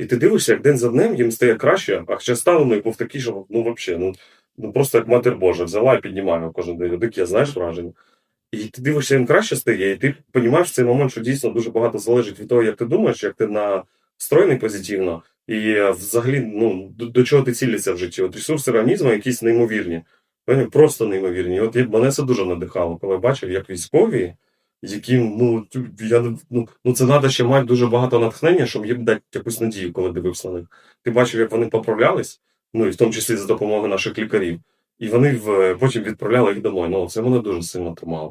і ти дивишся, як день за днем їм стає краще, а хоча станений був такий, що ну взагалі, ну, ну просто як матір Божа, взяла і піднімаю кожен день. Дике, знаєш враження. І ти дивишся, їм краще стає, і ти розумієш в цей момент, що дійсно дуже багато залежить від того, як ти думаєш, як ти настроєний позитивно, і взагалі ну, до, до чого ти цілишся в житті. От ресурси організму якісь неймовірні. Просто неймовірні. От мене це дуже надихало, коли бачив, як військові, яким ну, я, ну, ну це треба ще мати дуже багато натхнення, щоб їм дати якусь надію, коли дивився на них. Ти бачив, як вони поправлялись, ну і в тому числі за допомогою наших лікарів. І вони в, потім відправляли їх домой. Ну, це мене дуже сильно тримало.